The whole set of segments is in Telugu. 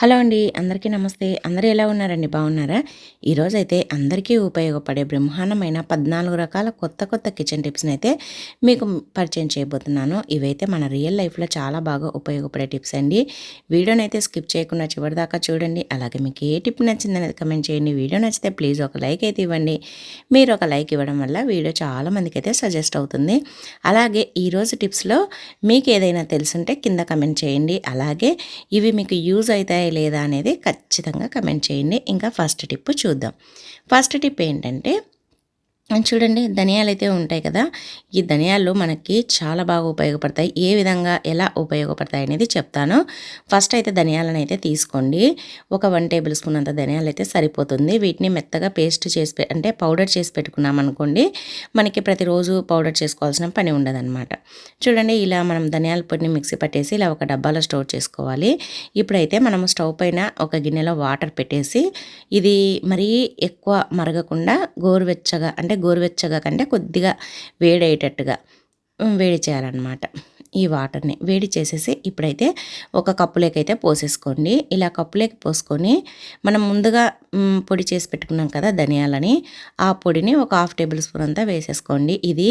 హలో అండి అందరికీ నమస్తే. అందరూ ఎలా ఉన్నారండి? బాగున్నారా? ఈరోజైతే అందరికీ ఉపయోగపడే బ్రహ్మాండమైన పద్నాలుగు రకాల కొత్త కొత్త కిచెన్ టిప్స్ని అయితే మీకు పరిచయం చేయబోతున్నాను. ఇవైతే మన రియల్ లైఫ్లో చాలా బాగా ఉపయోగపడే టిప్స్ అండి. వీడియోని అయితే స్కిప్ చేయకుండా చివరిదాకా చూడండి. అలాగే మీకు ఏ టిప్ నచ్చిందనేది కమెంట్ చేయండి. వీడియో నచ్చితే ప్లీజ్ ఒక లైక్ అయితే ఇవ్వండి. మీరు ఒక లైక్ ఇవ్వడం వల్ల వీడియో చాలా మందికి అయితే సజెస్ట్ అవుతుంది. అలాగే ఈరోజు టిప్స్లో మీకు ఏదైనా తెలుసుంటే కింద కమెంట్ చేయండి. అలాగే ఇవి మీకు యూజ్ అవుతాయి లేదా అనేది ఖచ్చితంగా కమెంట్ చేయండి. ఇంకా ఫస్ట్ టిప్ చూద్దాం. ఫస్ట్ టిప్ ఏంటంటే చూడండి ధనియాలు అయితే ఉంటాయి కదా ఈ ధనియాలు మనకి చాలా బాగా ఉపయోగపడతాయి. ఏ విధంగా ఎలా ఉపయోగపడతాయి అనేది చెప్తాను. ఫస్ట్ అయితే ధనియాలను అయితే తీసుకోండి. ఒక వన్ టేబుల్ స్పూన్ అంత ధనియాలు అయితే సరిపోతుంది. వీటిని మెత్తగా పేస్ట్ చేసి అంటే పౌడర్ చేసి పెట్టుకున్నాం అనుకోండి మనకి ప్రతిరోజు పౌడర్ చేసుకోవాల్సిన పని ఉండదన్నమాట. చూడండి ఇలా మనం ధనియాల పొడిని మిక్సీ పట్టేసి ఇలా ఒక డబ్బాలో స్టోర్ చేసుకోవాలి. ఇప్పుడైతే మనం స్టవ్ పైన ఒక గిన్నెలో వాటర్ పెట్టేసి ఇది మరీ ఎక్కువ మరగకుండా గోరువెచ్చగా అంటే గోరువెచ్చగా కంటే కొద్దిగా వేడయ్యేటట్టుగా వేడి చేయాలన్నమాట. ఈ వాటర్ని వేడి చేసేసి ఇప్పుడైతే ఒక కప్పులోకైతే పోసేసుకోండి. ఇలా కప్పులోకి పోసుకొని మనం ముందుగా పొడి చేసి పెట్టుకున్నాం కదా ధనియాలని ఆ పొడిని ఒక హాఫ్ టేబుల్ స్పూన్ అంతా వేసేసుకోండి. ఇది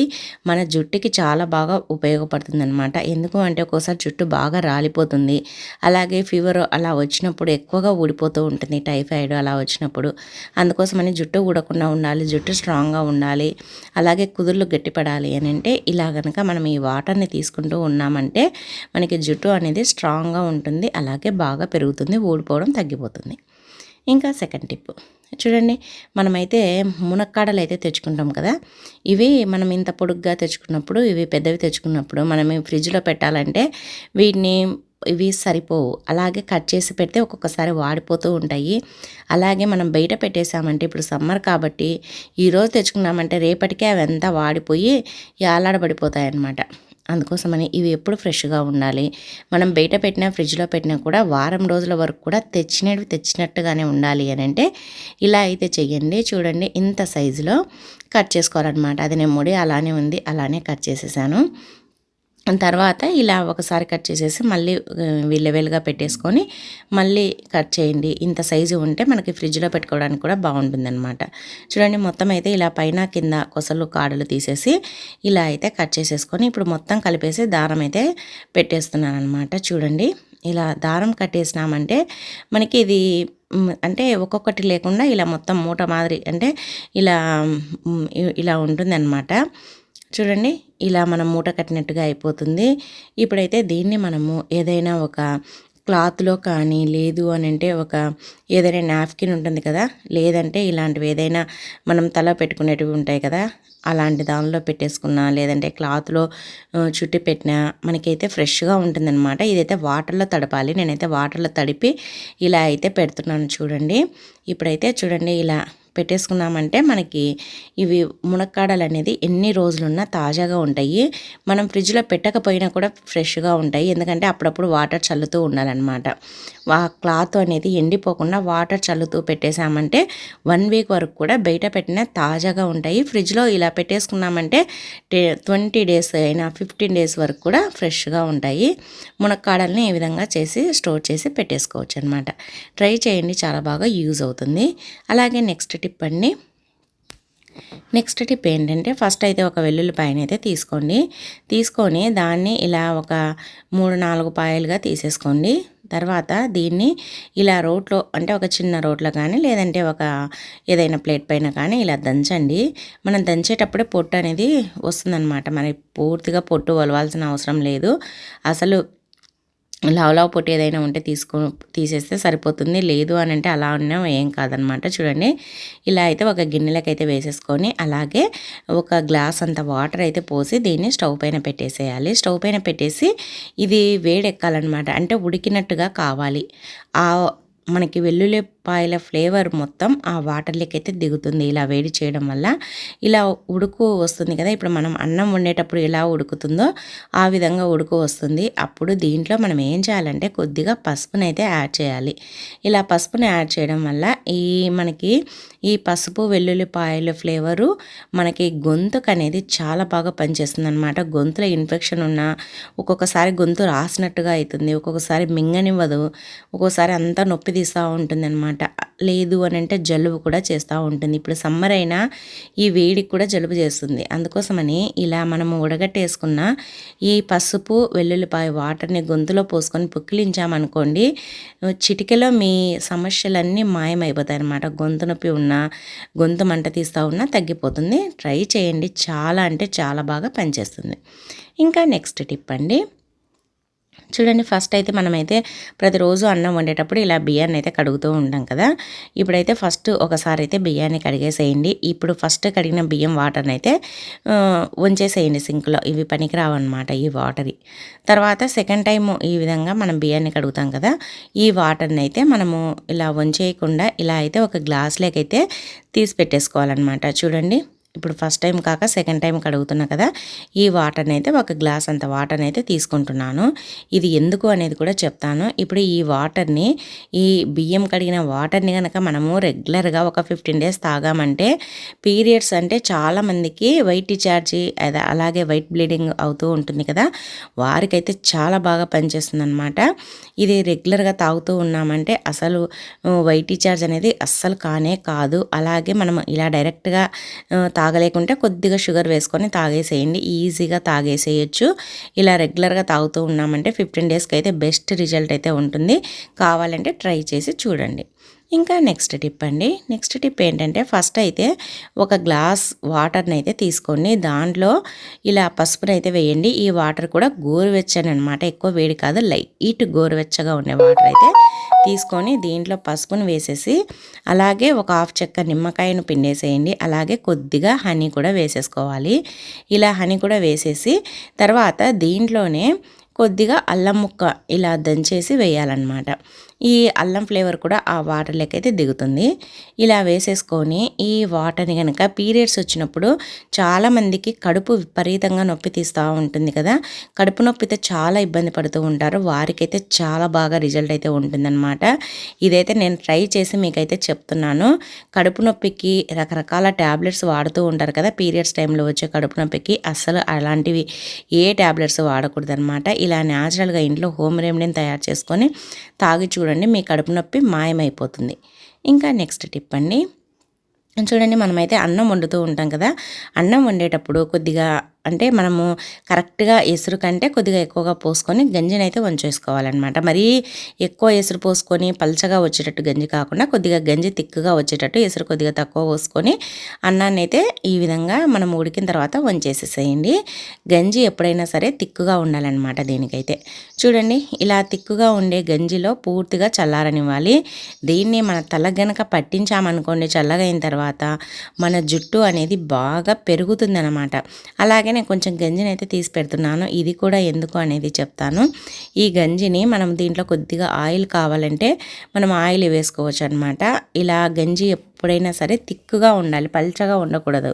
మన జుట్టుకి చాలా బాగా ఉపయోగపడుతుంది అనమాట ఎందుకు అంటే ఒక్కోసారి జుట్టు బాగా రాలిపోతుంది. అలాగే ఫీవర్ అలా వచ్చినప్పుడు ఎక్కువగా ఊడిపోతూ ఉంటుంది టైఫాయిడ్ అలా వచ్చినప్పుడు. అందుకోసమని జుట్టు ఊడకుండా ఉండాలి జుట్టు స్ట్రాంగ్గా ఉండాలి. అలాగే కుదుర్లు గట్టిపడాలి అని అంటే ఇలా కనుక మనం ఈ వాటర్ని తీసుకుంటూ ఉన్నామంటే మనకి జుట్టు అనేది స్ట్రాంగ్గా ఉంటుంది అలాగే బాగా పెరుగుతుంది ఊడిపోవడం తగ్గిపోతుంది. ఇంకా సెకండ్ టిప్. చూడండి మనమైతే మునక్కాడలు అయితే తెచ్చుకుంటాం కదా ఇవి మనం ఇంత పొడుగ్గా తెచ్చుకున్నప్పుడు ఇవి పెద్దవి తెచ్చుకున్నప్పుడు మనం ఫ్రిడ్జ్లో పెట్టాలంటే వీటిని ఇవి సరిపోవు. అలాగే కట్ చేసి పెడితే ఒక్కొక్కసారి వాడిపోతూ ఉంటాయి. అలాగే మనం బయట పెట్టేసామంటే ఇప్పుడు సమ్మర్ కాబట్టి ఈరోజు తెచ్చుకున్నామంటే రేపటికే అవి అంతా వాడిపోయి యాలాడబడిపోతాయి అన్నమాట అందుకోసమని ఇవి ఎప్పుడు ఫ్రెష్గా ఉండాలి. మనం బయట పెట్టినా ఫ్రిడ్జ్లో పెట్టినా కూడా వారం రోజుల వరకు కూడా తెచ్చినవి తెచ్చినట్టుగానే ఉండాలి అని అంటే ఇలా అయితే చెయ్యండి. చూడండి ఇంత సైజులో కట్ చేసుకోవాలన్నమాట. అది నేను ముడి అలానే ఉంది అలానే కట్ చేసేసాను. తర్వాత ఇలా ఒకసారి కట్ చేసేసి మళ్ళీ లెవెల్గా పెట్టేసుకొని మళ్ళీ కట్ చేయండి. ఇంత సైజు ఉంటే మనకి ఫ్రిడ్జ్లో పెట్టుకోవడానికి కూడా బాగుంటుందన్నమాట. చూడండి మొత్తం అయితే ఇలా పైన కింద కొసలు కాడలు తీసేసి ఇలా అయితే కట్ చేసేసుకొని ఇప్పుడు మొత్తం కలిపేసి దారం అయితే పెట్టేస్తున్నాను అనమాట చూడండి ఇలా దారం కట్టేసినామంటే మనకి ఇది అంటే ఒక్కొక్కటి లేకుండా ఇలా మొత్తం మూట మాదిరి అంటే ఇలా ఇలా ఉంటుంది చూడండి ఇలా మనం మూట కట్టినట్టుగా అయిపోతుంది. ఇప్పుడైతే దీన్ని మనము ఏదైనా ఒక క్లాత్లో కానీ లేదు అని అంటే ఒక ఏదైనా నాప్కిన్ ఉంటుంది కదా లేదంటే ఇలాంటివి ఏదైనా మనం తల పెట్టుకునేటివి ఉంటాయి కదా అలాంటి దానిలో పెట్టేసుకున్నా లేదంటే క్లాత్లో చుట్టి పెట్టినా మనకైతే ఫ్రెష్గా ఉంటుందన్నమాట. ఇదైతే వాటర్లో తడపాలి. నేనైతే వాటర్లో తడిపి ఇలా అయితే పెడుతున్నాను చూడండి. ఇప్పుడైతే చూడండి ఇలా పెట్టేసుకున్నామంటే మనకి ఇవి మునక్కాడలు అనేది ఎన్ని రోజులున్నా తాజాగా ఉంటాయి. మనం ఫ్రిడ్జ్లో పెట్టకపోయినా కూడా ఫ్రెష్గా ఉంటాయి. ఎందుకంటే అప్పుడప్పుడు వాటర్ చల్లుతూ ఉండాలన్నమాట. ఆ క్లాత్ అనేది ఎండిపోకుండా వాటర్ చల్లుతూ పెట్టేశామంటే వన్ వీక్ వరకు కూడా బయట పెట్టిన తాజాగా ఉంటాయి. ఫ్రిడ్జ్లో ఇలా పెట్టేసుకున్నామంటే ట్వంటీ డేస్ అయినా ఫిఫ్టీన్ డేస్ వరకు కూడా ఫ్రెష్గా ఉంటాయి. మునక్కాడల్ని ఈ విధంగా చేసి స్టోర్ చేసి పెట్టేసుకోవచ్చు అనమాట ట్రై చేయండి. చాలా బాగా యూజ్ అవుతుంది. అలాగే నెక్స్ట్ టిప్ అండి. నెక్స్ట్ టిప్ ఏంటంటే ఫస్ట్ అయితే ఒక వెల్లుల్లిపాయని అయితే తీసుకోండి. తీసుకొని దాన్ని ఇలా ఒక మూడు నాలుగు పాయలుగా తీసేసుకోండి. తర్వాత దీన్ని ఇలా రోట్లో అంటే ఒక చిన్న రోట్లో కానీ లేదంటే ఒక ఏదైనా ప్లేట్ పైన కానీ ఇలా దంచండి. మనం దంచేటప్పుడే పొట్టు అనేది వస్తుందన్నమాట. మరి పూర్తిగా పొట్టు వలవాల్సిన అవసరం లేదు. అసలు లావ్ పొట్టి ఏదైనా ఉంటే తీసుకో తీసేస్తే సరిపోతుంది. లేదు అని అంటే అలా ఉన్నా ఏం కాదనమాట. చూడండి. ఇలా అయితే ఒక గిన్నెలకు అయితే వేసేసుకొని అలాగే ఒక గ్లాస్ అంత వాటర్ అయితే పోసి దీన్ని స్టవ్ పైన పెట్టేసేయాలి. స్టవ్ పైన పెట్టేసి ఇది వేడెక్కాలన్నమాట అంటే ఉడికినట్టుగా కావాలి. ఆ మనకి వెల్లుల్లిపాయల ఫ్లేవర్ మొత్తం ఆ వాటర్లోకి అయితే దిగుతుంది. ఇలా వేడి చేయడం వల్ల ఇలా ఉడుకు వస్తుంది కదా. ఇప్పుడు మనం అన్నం వండేటప్పుడు ఎలా ఉడుకుతుందో ఆ విధంగా ఉడుకు వస్తుంది. అప్పుడు దీంట్లో మనం ఏం చేయాలంటే కొద్దిగా పసుపుని అయితే యాడ్ చేయాలి. ఇలా పసుపుని యాడ్ చేయడం వల్ల ఈ మనకి ఈ పసుపు వెల్లుల్లిపాయల ఫ్లేవరు మనకి గొంతుకు అనేది చాలా బాగా పనిచేస్తుంది అనమాట గొంతులో ఇన్ఫెక్షన్ ఉన్నా ఒక్కొక్కసారి గొంతు రాసినట్టుగా అవుతుంది ఒక్కొక్కసారి మింగనివ్వదు. ఒక్కొక్కసారి అంతా నొప్పి తీస్తూ ఉంటుంది అనమాట లేదు అని అంటే జలుబు కూడా చేస్తూ ఉంటుంది. ఇప్పుడు సమ్మర్ అయినా ఈ వేడికి కూడా జలుబు చేస్తుంది. అందుకోసమని ఇలా మనము ఉడగట్టేసుకున్న ఈ పసుపు వెల్లుల్లిపాయ వాటర్ని గొంతులో పోసుకొని పుక్కిలించామనుకోండి చిటికలో మీ సమస్యలన్నీ మాయమైపోతాయి అనమాట గొంతు నొప్పి ఉన్నా గొంతు మంట తీస్తూ ఉన్నా తగ్గిపోతుంది. ట్రై చేయండి. చాలా అంటే చాలా బాగా పనిచేస్తుంది. ఇంకా నెక్స్ట్ టిప్ అండి. చూడండి ఫస్ట్ అయితే మనమైతే ప్రతిరోజు అన్నం వండేటప్పుడు ఇలా బియ్యాన్ని అయితే కడుగుతూ ఉంటాం కదా. ఇప్పుడైతే ఫస్ట్ ఒకసారి అయితే బియ్యాన్ని కడిగేసేయండి. ఇప్పుడు ఫస్ట్ కడిగిన బియ్యం వాటర్ని అయితే ఉంచేసేయండి సింక్లో. ఇవి పనికిరావన్నమాట ఈ వాటర్. తర్వాత సెకండ్ టైం ఈ విధంగా మనం బియ్యాన్ని కడుగుతాం కదా ఈ వాటర్ని అయితే మనము ఇలా వంచేయకుండా ఇలా అయితే ఒక గ్లాస్లోకి అయితే తీసి పెట్టేసుకోవాలన్నమాట. చూడండి. ఇప్పుడు ఫస్ట్ టైం కాక సెకండ్ టైం కడుగుతున్నా కదా ఈ వాటర్ని అయితే ఒక గ్లాస్ అంత వాటర్ని అయితే తీసుకుంటున్నాను. ఇది ఎందుకు అనేది కూడా చెప్తాను. ఇప్పుడు ఈ వాటర్ని ఈ బియ్యం కడిగిన వాటర్ని కనుక మనము రెగ్యులర్గా ఒక ఫిఫ్టీన్ డేస్ తాగామంటే పీరియడ్స్ అంటే చాలామందికి వైట్ డిచార్జి అలాగే వైట్ బ్లీడింగ్ అవుతూ ఉంటుంది కదా వారికైతే చాలా బాగా పనిచేస్తుంది అనమాట ఇది రెగ్యులర్గా తాగుతూ ఉన్నామంటే అసలు వైట్ డిచార్జ్ అనేది అస్సలు కానే కాదు. అలాగే మనం ఇలా డైరెక్ట్గా తా తాగలేకుంటే కొద్దిగా షుగర్ వేసుకొని తాగేసేయండి. ఈజీగా తాగేసేయచ్చు. ఇలా రెగ్యులర్గా తాగుతూ ఉన్నామంటే ఫిఫ్టీన్ డేస్కి అయితే బెస్ట్ రిజల్ట్ అయితే ఉంటుంది. కావాలంటే ట్రై చేసి చూడండి. ఇంకా నెక్స్ట్ టిప్ అండి. నెక్స్ట్ టిప్ ఏంటంటే ఫస్ట్ అయితే ఒక గ్లాస్ వాటర్ని అయితే తీసుకోండి దాంట్లో ఇలా పసుపుని అయితే వేయండి. ఈ వాటర్ కూడా గోరువెచ్చని అనమాట ఎక్కువ వేడి కాదు లైట్ గోరువెచ్చగా ఉండే వాటర్ అయితే తీసుకొని దీంట్లో పసుపును వేసేసి అలాగే ఒక హాఫ్ చెక్క నిమ్మకాయను పిండేసేయండి. అలాగే కొద్దిగా హనీ కూడా వేసేసుకోవాలి. ఇలా హనీ కూడా వేసేసి తర్వాత దీంట్లోనే కొద్దిగా అల్లం ముక్క ఇలా దంచేసి వేయాలన్నమాట. ఈ అల్లం ఫ్లేవర్ కూడా ఆ వాటర్లోకి అయితే దిగుతుంది. ఇలా వేసేసుకొని ఈ వాటర్ని కనుక పీరియడ్స్ వచ్చినప్పుడు చాలామందికి కడుపు విపరీతంగా నొప్పి తీస్తూ ఉంటుంది కదా. కడుపు నొప్పితో చాలా ఇబ్బంది పడుతూ ఉంటారు. వారికైతే చాలా బాగా రిజల్ట్ అయితే ఉంటుందన్నమాట. ఇదైతే నేను ట్రై చేసి మీకైతే చెప్తున్నాను. కడుపు నొప్పికి రకరకాల ట్యాబ్లెట్స్ వాడుతూ ఉంటారు కదా. పీరియడ్స్ టైంలో వచ్చే కడుపు నొప్పికి అస్సలు అలాంటివి ఏ ట్యాబ్లెట్స్ వాడకూడదు అనమాట ఇలా న్యాచురల్గా ఇంట్లో హోమ్ రెమెడీని తయారు చేసుకొని తాగి చూడండి మీ కడుపు నొప్పి మాయమైపోతుంది. ఇంకా నెక్స్ట్ టిప్ అండి. చూడండి మనమైతే అన్నం వండుతూ ఉంటాం కదా. అన్నం వండేటప్పుడు కొద్దిగా అంటే మనము కరెక్ట్గా ఎసురు కంటే కొద్దిగా ఎక్కువగా పోసుకొని గంజిని అయితే వంచేసుకోవాలన్నమాట. మరీ ఎక్కువ ఎసురు పోసుకొని పల్చగా వచ్చేటట్టు గంజి కాకుండా కొద్దిగా గంజి తిక్కుగా వచ్చేటట్టు ఎసురు కొద్దిగా తక్కువ పోసుకొని అన్నాన్ని అయితే ఈ విధంగా మనం ఉడికిన తర్వాత వంచేసేసేయండి. గంజి ఎప్పుడైనా సరే తిక్కుగా ఉండాలన్నమాట దీనికైతే. చూడండి ఇలా తిక్కుగా ఉండే గంజిలో పూర్తిగా చల్లారనివ్వాలి. దీన్ని మన తల గనక పట్టించామనుకోండి చల్లగైన తర్వాత మన జుట్టు అనేది బాగా పెరుగుతుందన్నమాట. అలాగే నేను కొంచెం గంజిని అయితే తీసి పెడుతున్నాను. ఇది కూడా ఎందుకు అనేది చెప్తాను. ఈ గంజిని మనం దీంట్లో కొద్దిగా ఆయిల్ కావాలంటే మనం ఆయిల్ వేసుకోవచ్చు అనమాట ఇలా గంజి ఎప్పుడైనా సరే తిక్కుగా ఉండాలి పల్చగా ఉండకూడదు.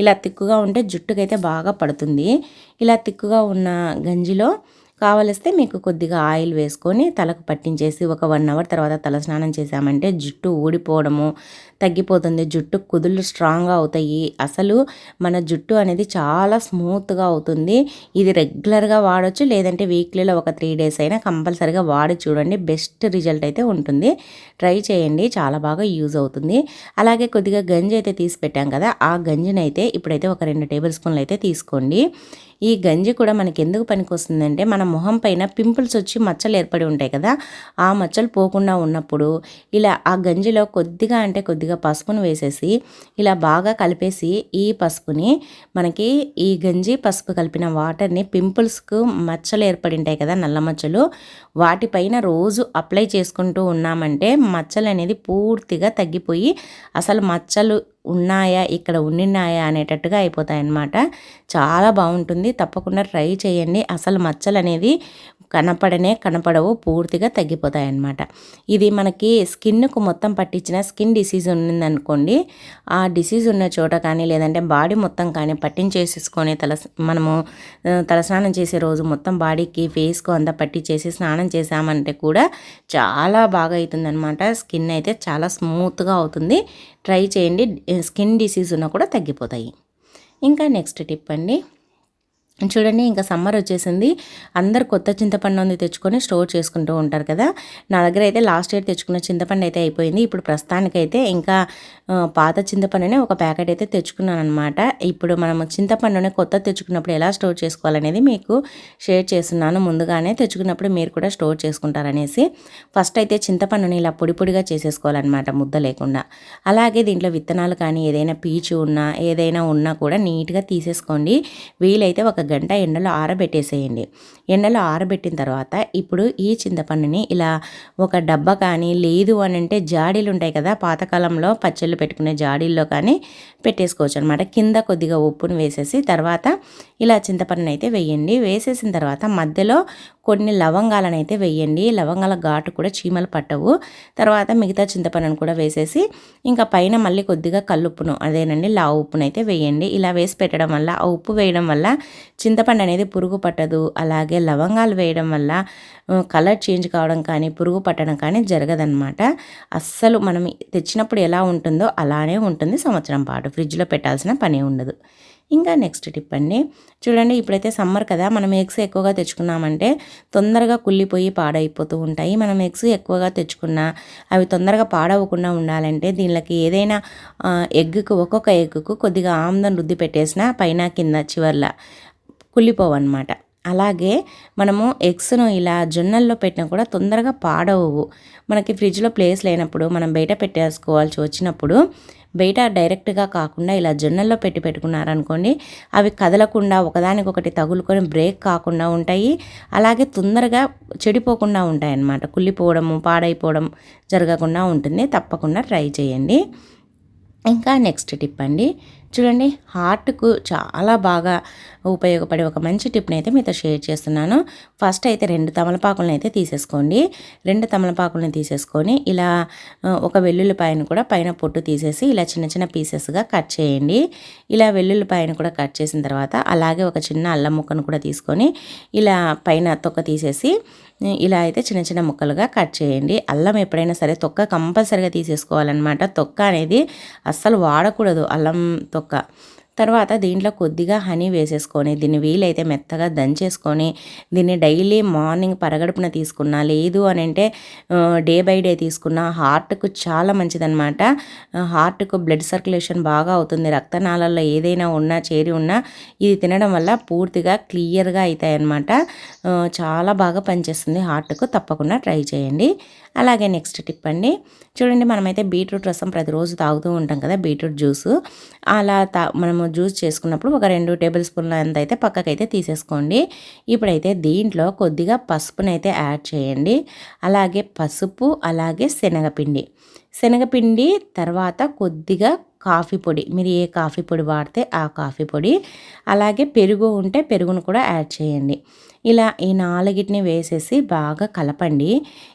ఇలా తిక్కుగా ఉంటే జుట్టుకైతే బాగా పడుతుంది. ఇలా తిక్కుగా ఉన్న గంజిలో కావలిస్తే మీకు కొద్దిగా ఆయిల్ వేసుకొని తలకు పట్టించేసి ఒక వన్ అవర్ తర్వాత తల స్నానం చేసామంటే జుట్టు ఊడిపోవడము తగ్గిపోతుంది. జుట్టు కుదుళ్ళు స్ట్రాంగ్గా అవుతాయి. అసలు మన జుట్టు అనేది చాలా స్మూత్గా అవుతుంది. ఇది రెగ్యులర్గా వాడచ్చు లేదంటే వీక్లీలో ఒక త్రీ డేస్ అయినా కంపల్సరీగా వాడి చూడండి. బెస్ట్ రిజల్ట్ అయితే ఉంటుంది. ట్రై చేయండి. చాలా బాగా యూజ్ అవుతుంది. అలాగే కొద్దిగా గంజి అయితే తీసి పెట్టాం కదా ఆ గంజిని అయితే ఇప్పుడైతే ఒక రెండు టేబుల్ స్పూన్లు అయితే తీసుకోండి. ఈ గంజి కూడా మనకి ఎందుకు పనికొస్తుందంటే మన మొహం పైన పింపుల్స్ వచ్చి మచ్చలు ఏర్పడి ఉంటాయి కదా ఆ మచ్చలు పోకుండా ఉన్నప్పుడు ఇలా ఆ గంజిలో కొద్దిగా అంటే కొద్దిగా పసుపును వేసేసి ఇలా బాగా కలిపేసి ఈ పసుపుని మనకి ఈ గంజి పసుపు కలిపిన వాటర్ని పింపుల్స్కు మచ్చలు ఏర్పడి ఉంటాయి కదా నల్ల మచ్చలు వాటిపైన రోజు అప్లై చేసుకుంటూ ఉన్నామంటే మచ్చలు అనేది పూర్తిగా తగ్గిపోయి అసలు మచ్చలు ఉన్నాయా ఇక్కడ ఉండినాయా అనేటట్టుగా అయిపోతాయి అన్నమాట చాలా బాగుంటుంది. తప్పకుండా ట్రై చేయండి. అసలు మచ్చలు అనేది కనపడనే కనపడవు పూర్తిగా తగ్గిపోతాయి అన్నమాట ఇది మనకి స్కిన్కు మొత్తం పట్టించిన స్కిన్ డిసీజ్ ఉందనుకోండి ఆ డిసీజ్ ఉన్న చోట కానీ లేదంటే బాడీ మొత్తం కానీ పట్టించేసేసుకొని తల మనము తలస్నానం చేసే రోజు మొత్తం బాడీకి ఫేస్కు అంతా పట్టించేసి స్నానం చేసామంటే కూడా చాలా బాగా అవుతుందన్నమాట స్కిన్ అయితే చాలా స్మూత్గా అవుతుంది. ట్రై చేయండి. స్కిన్ డిసీజ్ ఉన్నా కూడా తగ్గిపోతాయి. ఇంకా నెక్స్ట్ టిప్ అండి. చూడండి ఇంకా సమ్మర్ వచ్చేసింది. అందరు కొత్త చింతపండు ఉంది తెచ్చుకొని స్టోర్ చేసుకుంటూ ఉంటారు కదా. నా దగ్గర అయితే లాస్ట్ ఇయర్ తెచ్చుకున్న చింతపండు అయితే అయిపోయింది. ఇప్పుడు ప్రస్తుతానికైతే ఇంకా పాత చింతపండునే ఒక ప్యాకెట్ అయితే తెచ్చుకున్నాను అనమాట ఇప్పుడు మనం చింతపండునే కొత్త తెచ్చుకున్నప్పుడు ఎలా స్టోర్ చేసుకోవాలనేది మీకు షేర్ చేస్తున్నాను. ముందుగానే తెచ్చుకున్నప్పుడు మీరు కూడా స్టోర్ చేసుకుంటారనేసి. ఫస్ట్ అయితే చింతపండుని ఇలా పొడి పొడిగా చేసేసుకోవాలన్నమాట ముద్ద లేకుండా. అలాగే దీంట్లో విత్తనాలు కానీ ఏదైనా పీచు ఉన్నా ఏదైనా ఉన్నా కూడా నీట్గా తీసేసుకోండి. వీలైతే ఒక గంట ఎండలో ఆరబెట్టేసేయండి. ఎండలో ఆరబెట్టిన తర్వాత ఇప్పుడు ఈ చింతపండుని ఇలా ఒక డబ్బా కానీ లేదు అని అంటే జాడీలు ఉంటాయి కదా పాతకాలంలో పచ్చళ్ళు పెట్టుకునే జాడీల్లో కానీ పెట్టేసుకోవచ్చు అనమాట కింద కొద్దిగా ఉప్పును వేసేసి తర్వాత ఇలా చింతపండుని అయితే వేయండి. వేసేసిన తర్వాత మధ్యలో కొన్ని లవంగాలను అయితే వేయండి. లవంగాల ఘాటు కూడా చీమలు పట్టవు. తర్వాత మిగతా చింతపండును కూడా వేసేసి ఇంకా పైన మళ్ళీ కొద్దిగా కల్లుప్పును అదేనండి లావు ఉప్పును అయితే వేయండి. ఇలా వేసి పెట్టడం వల్ల ఆ ఉప్పు వేయడం వల్ల చింతపండు అనేది పురుగు పట్టదు. అలాగే లవంగాలు వేయడం వల్ల కలర్ చేంజ్ కావడం కానీ పురుగు పట్టడం కానీ జరగదన్నమాట. అస్సలు మనం తెచ్చినప్పుడు ఎలా ఉంటుందో అలానే ఉంటుంది. సంవత్సరం పాటు ఫ్రిడ్జ్లో పెట్టాల్సిన పని ఉండదు. ఇంకా నెక్స్ట్ టిప్ అండి. చూడండి ఇప్పుడైతే సమ్మర్ కదా మనం ఎగ్స్ ఎక్కువగా తెచ్చుకున్నామంటే తొందరగా కుళ్ళిపోయి పాడైపోతూ ఉంటాయి. మనం ఎగ్స్ ఎక్కువగా తెచ్చుకున్నా అవి తొందరగా పాడవకుండా ఉండాలంటే దీనికి ఏదైనా ఎగ్గుకు ఒక్కొక్క ఎగ్గుకు కొద్దిగా ఆమ్దం రుద్ది పెట్టేసిన పైన కింద చివర్ల కుళ్ళిపోవన్నమాట. అలాగే మనము ఎగ్స్ను ఇలా జొన్నల్లో పెట్టినా కూడా తొందరగా పాడవు మనకి ఫ్రిడ్జ్లో ప్లేస్ లేనప్పుడు మనం బయట పెట్టేసుకోవాల్సి వచ్చినప్పుడు బయట డైరెక్ట్గా కాకుండా ఇలా జొన్నల్లో పెట్టి పెట్టుకున్నారనుకోండి అవి కదలకుండా ఒకదానికొకటి తగులుకొని బ్రేక్ కాకుండా ఉంటాయి. అలాగే తొందరగా చెడిపోకుండా ఉంటాయి అన్నమాట కుళ్ళిపోవడము పాడైపోవడం జరగకుండా ఉంటుంది. తప్పకుండా ట్రై చేయండి. ఇంకా నెక్స్ట్ టిప్ అండి. చూడండి హార్ట్కు చాలా బాగా ఉపయోగపడే ఒక మంచి టిప్ని అయితే మీతో షేర్ చేస్తున్నాను. ఫస్ట్ అయితే రెండు తమలపాకులను అయితే తీసేసుకోండి. రెండు తమలపాకులను తీసేసుకొని ఇలా ఒక వెల్లుల్లిపాయను కూడా పైన పొట్టు తీసేసి ఇలా చిన్న చిన్న పీసెస్గా కట్ చేయండి. ఇలా వెల్లుల్లిపాయను కూడా కట్ చేసిన తర్వాత అలాగే ఒక చిన్న అల్లం ముక్కను కూడా తీసుకొని ఇలా పైన తొక్క తీసేసి ఇలా అయితే చిన్న చిన్న ముక్కలుగా కట్ చేయండి. అల్లం ఎప్పుడైనా సరే తొక్క కంపల్సరిగా తీసేసుకోవాలన్నమాట. తొక్క అనేది అస్సలు వాడకూడదు. అల్లం తొక్క తర్వాత దీంట్లో కొద్దిగా హనీ వేసేసుకొని దీన్ని వీలైతే మెత్తగా దంచేసుకొని దీన్ని డైలీ మార్నింగ్ పరగడుపున తీసుకున్నా లేదు అని అంటే డే బై డే తీసుకున్న హార్ట్కు చాలా మంచిదన్నమాట. హార్ట్కు బ్లడ్ సర్క్యులేషన్ బాగా అవుతుంది. రక్తనాళాల్లో ఏదైనా ఉన్నా చేరి ఉన్నా ఇది తినడం వల్ల పూర్తిగా క్లియర్గా అవుతాయి అన్నమాట చాలా బాగా పనిచేస్తుంది. హార్ట్కు తప్పకుండా ట్రై చేయండి. అలాగే నెక్స్ట్ టిప్ అండి. చూడండి మనమైతే బీట్రూట్ రసం ప్రతిరోజు తాగుతూ ఉంటాం కదా బీట్రూట్ జ్యూస్. అలా తా మనము జ్యూస్ చేసుకున్నప్పుడు ఒక రెండు టేబుల్ స్పూన్ల అంత అయితే పక్కకైతే తీసేసుకోండి. ఇప్పుడైతే దీంట్లో కొద్దిగా పసుపునైతే యాడ్ చేయండి. అలాగే పసుపు అలాగే శనగపిండి. శనగపిండి తర్వాత కొద్దిగా కాఫీ పొడి. మీరు ఏ కాఫీ పొడి వాడితే ఆ కాఫీ పొడి. అలాగే పెరుగు ఉంటే పెరుగును కూడా యాడ్ చేయండి. ఇలా ఈ నాలుగిటిని వేసేసి బాగా కలపండి.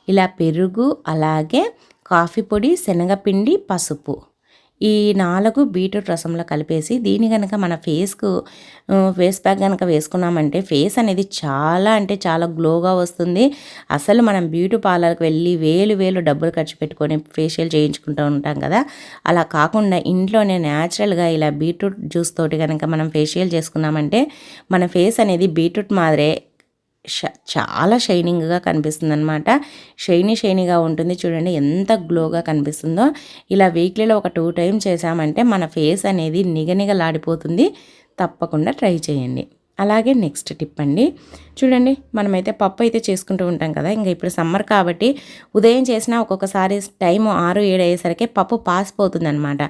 ఇలా పెరుగు అలాగే కాఫీ పొడి శనగపిండి పసుపు. ఈ నాలుగు బీట్రూట్ రసంలో కలిపేసి దీని కనుక మన ఫేస్కు ఫేస్ ప్యాక్ కనుక వేసుకున్నామంటే ఫేస్ అనేది చాలా అంటే చాలా గ్లోగా వస్తుంది. అసలు మనం బ్యూటీ పార్లర్కి వెళ్ళి వేలు వేలు డబ్బులు ఖర్చు పెట్టుకొని ఫేషియల్ చేయించుకుంటూ ఉంటాం కదా. అలా కాకుండా ఇంట్లోనే న్యాచురల్గా ఇలా బీట్రూట్ జ్యూస్ తోటి కనుక మనం ఫేషియల్ చేసుకున్నామంటే మన ఫేస్ అనేది బీట్రూట్ మాదిరే చాలా షైనింగ్గా కనిపిస్తుంది అనమాట షైనీ షైనీగా ఉంటుంది. చూడండి ఎంత గ్లోగా కనిపిస్తుందో. ఇలా వీక్లీలో ఒక టూ టైం చేసామంటే మన ఫేస్ అనేది నిగనిగలాడిపోతుంది. తప్పకుండా ట్రై చేయండి. అలాగే నెక్స్ట్ టిప్ అండి. చూడండి మనమైతే పప్పు అయితే చేసుకుంటూ ఉంటాం కదా. ఇంకా ఇప్పుడు సమ్మర్ కాబట్టి ఉదయం చేసినా ఒక్కొక్కసారి టైం ఆరు ఏడు అయ్యేసరికి పప్పు పాసిపోతుంది అనమాట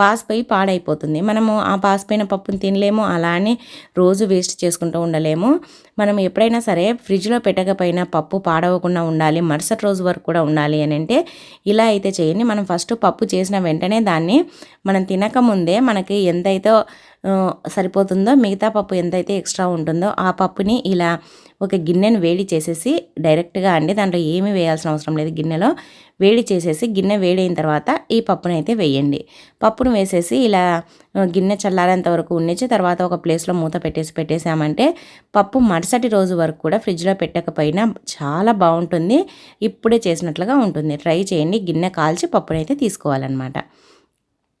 పాసిపోయి పాడైపోతుంది. మనము ఆ పాసిపోయిన పప్పుని తినలేము అలానే రోజు వేస్ట్ చేసుకుంటూ ఉండలేము. మనం ఎప్పుడైనా సరే ఫ్రిడ్జ్లో పెట్టకపోయినా పప్పు పాడవకుండా ఉండాలి మరుసటి రోజు వరకు కూడా ఉండాలి అని అంటే ఇలా అయితే చేయండి. మనం ఫస్ట్ పప్పు చేసిన వెంటనే దాన్ని మనం తినకముందే మనకి ఎంతైతే సరిపోతుందో మిగతా పప్పు ఎంతైతే ఎక్స్ట్రా ఉంటుందో ఆ పప్పుని ఇలా ఒక గిన్నెను వేడి చేసేసి డైరెక్ట్గా అండి దాంట్లో ఏమీ వేయాల్సిన అవసరం లేదు గిన్నెలో. వేడి చేసేసి గిన్నె వేడైన తర్వాత ఈ పప్పును అయితే వేయండి. పప్పును వేసేసి ఇలా గిన్నె చల్లారేంత వరకు ఉండించి తర్వాత ఒక ప్లేస్లో మూత పెట్టేసి పెట్టేసామంటే పప్పు మరుసటి రోజు వరకు కూడా ఫ్రిడ్జ్లో పెట్టకపోయినా చాలా బాగుంటుంది. ఇప్పుడే చేసినట్లుగా ఉంటుంది. ట్రై చేయండి. గిన్నె కాల్చి పప్పునైతే తీసుకోవాలన్నమాట.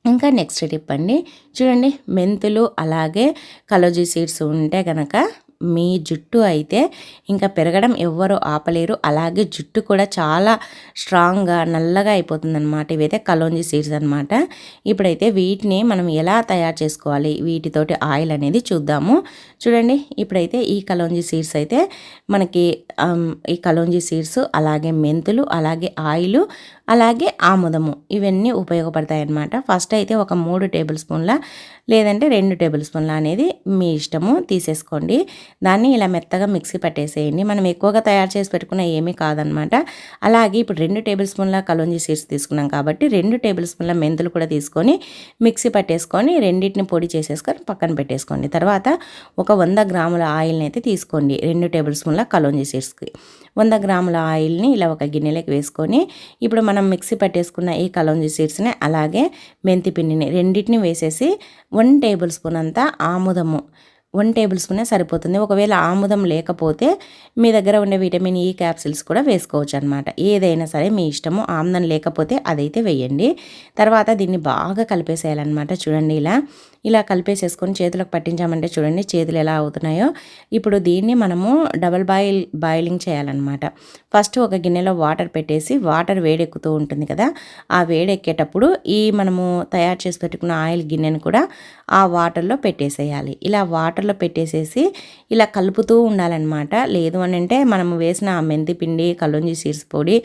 ఇంకా నెక్స్ట్ టిప్ అండి. చూడండి మెంతులు అలాగే కలోజీ సీడ్స్ ఉంటే కనుక మీ జుట్టు అయితే ఇంకా పెరగడం ఎవ్వరు ఆపలేరు. అలాగే జుట్టు కూడా చాలా స్ట్రాంగ్గా నల్లగా అయిపోతుంది అనమాట ఇవైతే కలోంజీ సీడ్స్ అనమాట ఇప్పుడైతే వీటిని మనం ఎలా తయారు చేసుకోవాలి? వీటితోటి ఆయిల్ అనేది చూద్దాము. చూడండి ఇప్పుడైతే ఈ కలోంజీ సీడ్స్ అయితే మనకి ఈ కలోంజీ సీడ్స్ అలాగే మెంతులు అలాగే ఆయిల్ అలాగే ఆముదము ఇవన్నీ ఉపయోగపడతాయి అన్నమాట ఫస్ట్ అయితే ఒక మూడు టేబుల్ స్పూన్ల లేదంటే రెండు టేబుల్ స్పూన్ల అనేది మీ ఇష్టము తీసేసుకోండి. దాన్ని ఇలా మెత్తగా మిక్సీ పట్టేసేయండి. మనం ఎక్కువగా తయారు చేసి పెట్టుకున్న ఏమీ కాదనమాట అలాగే ఇప్పుడు రెండు టేబుల్ స్పూన్ల కలోంజీ సీడ్స్ తీసుకున్నాం కాబట్టి రెండు టేబుల్ స్పూన్ల మెంతులు కూడా తీసుకొని మిక్సీ పట్టేసుకొని రెండింటిని పొడి చేసేసుకొని పక్కన పెట్టేసుకోండి. తర్వాత ఒక వంద గ్రాముల ఆయిల్ని అయితే తీసుకోండి రెండు టేబుల్ స్పూన్ల కలోంజీ సీడ్స్కి. వంద గ్రాముల ఆయిల్ని ఇలా ఒక గిన్నెలోకి వేసుకొని ఇప్పుడు మనం మనం మిక్సీ పట్టేసుకున్న ఈ కలోంజీ సీడ్స్ని అలాగే మెంతి పిండిని రెండింటిని వేసేసి వన్ టేబుల్ స్పూన్ అంతా ఆముదము. వన్ టేబుల్ స్పూనే సరిపోతుంది. ఒకవేళ ఆముదం లేకపోతే మీ దగ్గర ఉండే విటమిన్ ఈ క్యాప్సిల్స్ కూడా వేసుకోవచ్చు అనమాట ఏదైనా సరే మీ ఇష్టము ఆముదం లేకపోతే అదైతే వేయండి. తర్వాత దీన్ని బాగా కలిపేసేయాలన్నమాట. చూడండి ఇలా ఇలా కలిపేసేసుకొని చేతులకు పట్టించామంటే చూడండి చేతులు ఎలా అవుతున్నాయో. ఇప్పుడు దీన్ని మనము డబల్ బాయిల్ బాయిలింగ్ చేయాలన్నమాట. ఫస్ట్ ఒక గిన్నెలో వాటర్ పెట్టేసి వాటర్ వేడెక్కుతూ ఉంటుంది కదా ఆ వేడెక్కేటప్పుడు ఈ మనము తయారు చేసి పెట్టుకున్న ఆయిల్ గిన్నెను కూడా ఆ వాటర్లో పెట్టేసేయాలి. ఇలా వాటర్లో పెట్టేసేసి ఇలా కలుపుతూ ఉండాలన్నమాట. లేదు అని అంటే మనము వేసిన ఆ మెంతి పిండి కలుంజి సీడ్స్ పొడి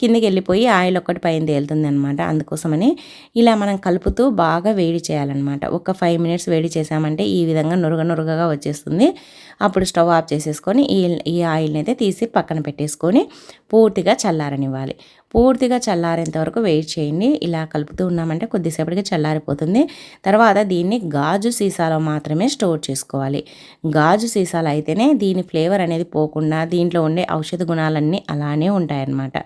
కిందకి వెళ్ళిపోయి ఆయిల్ ఒక్కటి పైన తేలుతుంది అనమాట అందుకోసమని ఇలా మనం కలుపుతూ బాగా వేడి చేయాలన్నమాట. ఒక ఫైవ్ మినిట్స్ వేడి చేసామంటే ఈ విధంగా నురుగ నురుగగా వచ్చేస్తుంది. అప్పుడు స్టవ్ ఆఫ్ చేసేసుకొని ఈ ఈ ఆయిల్ని అయితే తీసి పక్కన పెట్టేసుకొని పూర్తిగా చల్లారనివ్వాలి. పూర్తిగా చల్లారేంత వరకు వెయిట్ చేయండి. ఇలా కలుపుతూ ఉన్నామంటే కొద్దిసేపటికి చల్లారిపోతుంది. తర్వాత దీన్ని గాజు సీసాలో మాత్రమే స్టోర్ చేసుకోవాలి. గాజు సీసాలు అయితేనే దీని ఫ్లేవర్ అనేది పోకుండా దీంట్లో ఉండే ఔషధ గుణాలన్నీ అలానే ఉంటాయన్నమాట.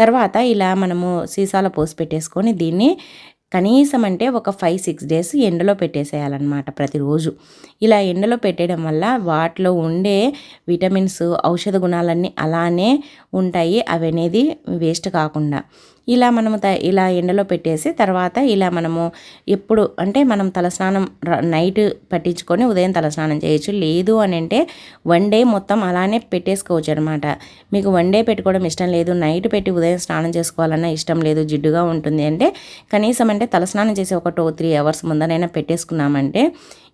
తర్వాత ఇలా మనము సీసాలో పోసి పెట్టేసుకొని దీన్ని కనీసం అంటే ఒక ఫైవ్ సిక్స్ డేస్ ఎండలో పెట్టేసేయాలన్నమాట ప్రతిరోజు. ఇలా ఎండలో పెట్టేయడం వల్ల వాటిలో ఉండే విటమిన్స్ ఔషధ గుణాలన్నీ అలానే ఉంటాయి. అవి అనేది వేస్ట్ కాకుండా. ఇలా మనము త ఇలా ఎండలో పెట్టేసి తర్వాత ఇలా మనము ఎప్పుడు అంటే మనం తలస్నానం నైట్ పట్టించుకొని ఉదయం తలస్నానం చేయొచ్చు. లేదు అని అంటే వన్ డే మొత్తం అలానే పెట్టేసుకోవచ్చు అనమాట మీకు వన్ డే పెట్టుకోవడం ఇష్టం లేదు నైట్ పెట్టి ఉదయం స్నానం చేసుకోవాలన్నా ఇష్టం లేదు జిడ్డుగా ఉంటుంది అంటే కనీసం అంటే తలస్నానం చేసి ఒక టూ త్రీ అవర్స్ ముందనైనా పెట్టేసుకున్నామంటే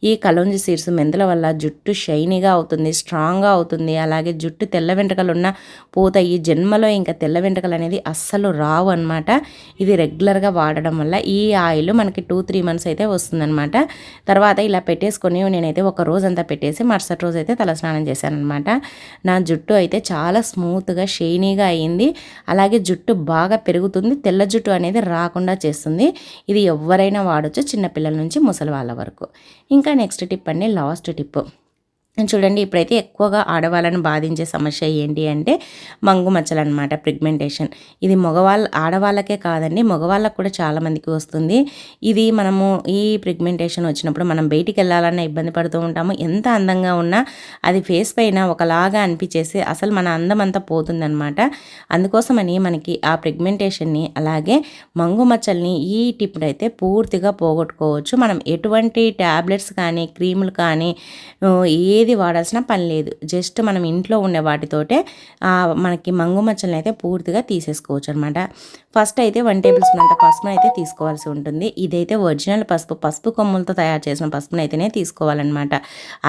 ఈ కలోంజి సీడ్స్ మెంతుల వల్ల జుట్టు షైనీగా అవుతుంది స్ట్రాంగ్గా అవుతుంది. అలాగే జుట్టు తెల్ల వెంట్రుకలు ఉన్న పోతాయి జన్మలో ఇంకా తెల్ల వెంట్రుకలు అనేది అస్సలు రావు అనమాట ఇది రెగ్యులర్గా వాడడం వల్ల ఈ ఆయిల్ మనకి టూ త్రీ మంత్స్ అయితే వస్తుందనమాట తర్వాత ఇలా పెట్టేసుకొని నేనైతే ఒక రోజు అంతా పెట్టేసి మరుసటి రోజు అయితే తలస్నానం చేశాను అనమాట నా జుట్టు అయితే చాలా స్మూత్గా షైనీగా అయ్యింది అలాగే జుట్టు బాగా పెరుగుతుంది తెల్ల జుట్టు అనేది రాకుండా చేస్తుంది. ఇది ఎవరైనా వాడచ్చు చిన్నపిల్లల నుంచి ముసలి వాళ్ళ వరకు. ఇంకా నెక్స్ట్ టిప్ అండి లాస్ట్ టిప్ చూడండి ఇప్పుడైతే ఎక్కువగా ఆడవాళ్ళను బాధించే సమస్య ఏంటి అంటే మంగు మచ్చలు అనమాట ప్రిగ్మెంటేషన్ ఇది మగవాళ్ళ ఆడవాళ్ళకే కాదండి మగవాళ్ళకు కూడా చాలామందికి వస్తుంది. ఇది మనము ఈ ప్రిగ్మెంటేషన్ వచ్చినప్పుడు మనం బయటికి వెళ్ళాలన్న ఇబ్బంది పడుతూ ఉంటాము. ఎంత అందంగా ఉన్నా అది ఫేస్ పైన ఒకలాగా అనిపించేసి అసలు మన అందం అంతా పోతుందనమాట అందుకోసమని మనకి ఆ ప్రిగ్మెంటేషన్ని అలాగే మంగు మచ్చల్ని ఈ టిప్ అయితే పూర్తిగా పోగొట్టుకోవచ్చు. మనం ఎటువంటి ట్యాబ్లెట్స్ కానీ క్రీములు కానీ ఏ ఏది వాడాల్సిన పని లేదు. జస్ట్ మనం ఇంట్లో ఉండే వాటితోటే ఆ, మనకి మంగు మచ్చలను అయితే పూర్తిగా తీసేసుకోవచ్చు అనమాట ఫస్ట్ అయితే వన్ టేబుల్ స్పూన్ అంత పసుపును అయితే తీసుకోవాల్సి ఉంటుంది. ఇదైతే ఒరిజినల్ పసుపు పసుపు కొమ్ములతో తయారు చేసిన పసుపును అయితేనే తీసుకోవాలన్నమాట.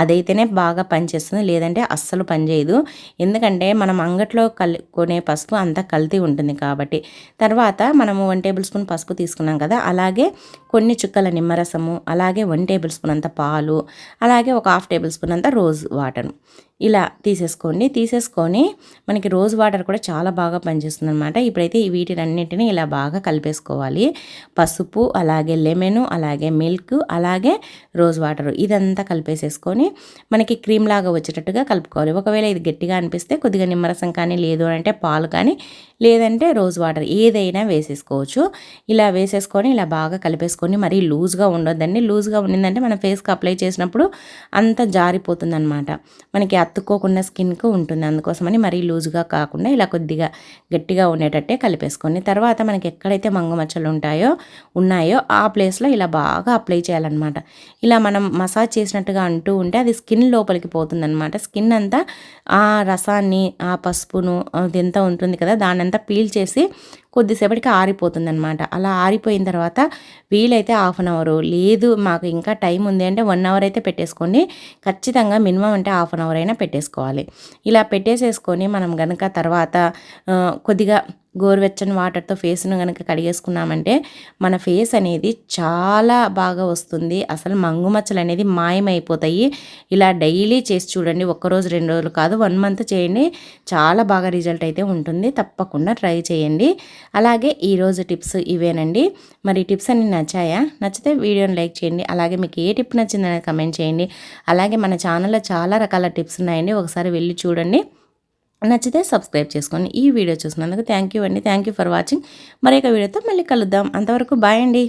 అదైతేనే బాగా పనిచేస్తుంది లేదంటే అస్సలు పనిచేయదు. ఎందుకంటే మనం అంగట్లో కల్ కొనే పసుపు అంతా కల్తీ ఉంటుంది కాబట్టి. తర్వాత మనము వన్ టేబుల్ స్పూన్ పసుపు తీసుకున్నాం కదా అలాగే కొన్ని చుక్కల నిమ్మరసము అలాగే వన్ టేబుల్ స్పూన్ అంత పాలు అలాగే ఒక హాఫ్ టేబుల్ స్పూన్ అంత రోజ్ వాటర్. ఇలా తీసేసుకోండి తీసేసుకొని మనకి రోజ్ వాటర్ కూడా చాలా బాగా పనిచేస్తుంది అనమాట ఇప్పుడైతే వీటినన్నింటినీ ఇలా బాగా కలిపేసుకోవాలి. పసుపు అలాగే లెమన్ అలాగే మిల్క్ అలాగే రోజ్ వాటర్ ఇదంతా కలిపేసేసుకొని మనకి క్రీమ్ లాగా వచ్చేటట్టుగా కలుపుకోవాలి. ఒకవేళ ఇది గట్టిగా అనిపిస్తే కొద్దిగా నిమ్మరసం కానీ లేదు అంటే పాలు కానీ లేదంటే రోజ్ వాటర్ ఏదైనా వేసేసుకోవచ్చు. ఇలా వేసేసుకొని ఇలా బాగా కలిపేసుకొని మరీ లూజ్గా ఉండొద్దండి. లూజ్గా ఉండిందంటే మన ఫేస్కి అప్లై చేసినప్పుడు అంత జారిపోతుంది అనమాట మనకి అతుక్కోకుండా స్కిన్కు ఉంటుంది. అందుకోసమని మరీ లూజ్గా కాకుండా ఇలా కొద్దిగా గట్టిగా ఉండేటట్టే కలిపేసుకొని తర్వాత మనకి ఎక్కడైతే మంగమచ్చలు ఉంటాయో ఉన్నాయో ఆ ప్లేస్లో ఇలా బాగా అప్లై చేయాలన్నమాట. ఇలా మనం మసాజ్ చేసినట్టుగా అంటూ ఉంటే అది స్కిన్ లోపలికి పోతుందన్నమాట. స్కిన్ అంతా ఆ రసాన్ని ఆ పసుపును ఎంత ఉంటుంది కదా దాన్నంతా పీల్ చేసి కొద్దిసేపటికి ఆరిపోతుంది అనమాట అలా ఆరిపోయిన తర్వాత వీలైతే హాఫ్ అన్ అవర్. లేదు మాకు ఇంకా టైం ఉంది అంటే వన్ అవర్ అయితే పెట్టేసుకోండి. ఖచ్చితంగా మినిమం అంటే హాఫ్ అన్ అవర్ అయినా పెట్టేసుకోవాలి. ఇలా పెట్టేసేసుకొని మనం కనుక తర్వాత కొద్దిగా గోరువెచ్చని వాటర్తో ఫేస్ను కనుక కడిగేసుకున్నామంటే మన ఫేస్ అనేది చాలా బాగా వస్తుంది. అసలు మంగుమచ్చలు అనేది మాయమైపోతాయి. ఇలా డైలీ చేసి చూడండి. ఒక్కరోజు రెండు రోజులు కాదు వన్ మంత్ చేయండి. చాలా బాగా రిజల్ట్ అయితే ఉంటుంది. తప్పకుండా ట్రై చేయండి. అలాగే ఈరోజు టిప్స్ ఇవేనండి. మరి టిప్స్ అన్ని నచ్చాయా? నచ్చితే వీడియోని లైక్ చేయండి. అలాగే మీకు ఏ టిప్ నచ్చిందని కమెంట్ చేయండి. అలాగే మన ఛానల్లో చాలా రకాల టిప్స్ ఉన్నాయండి. ఒకసారి వెళ్ళి చూడండి. నచ్చితే సబ్స్క్రైబ్ చేసుకోండి ఈ వీడియో చూసినందుకు థ్యాంక్ యూ అండి. థ్యాంక్ యూ ఫర్ వాచింగ్ మరొక వీడియోతో మళ్ళీ కలుద్దాం. అంతవరకు బాయ్ అండి.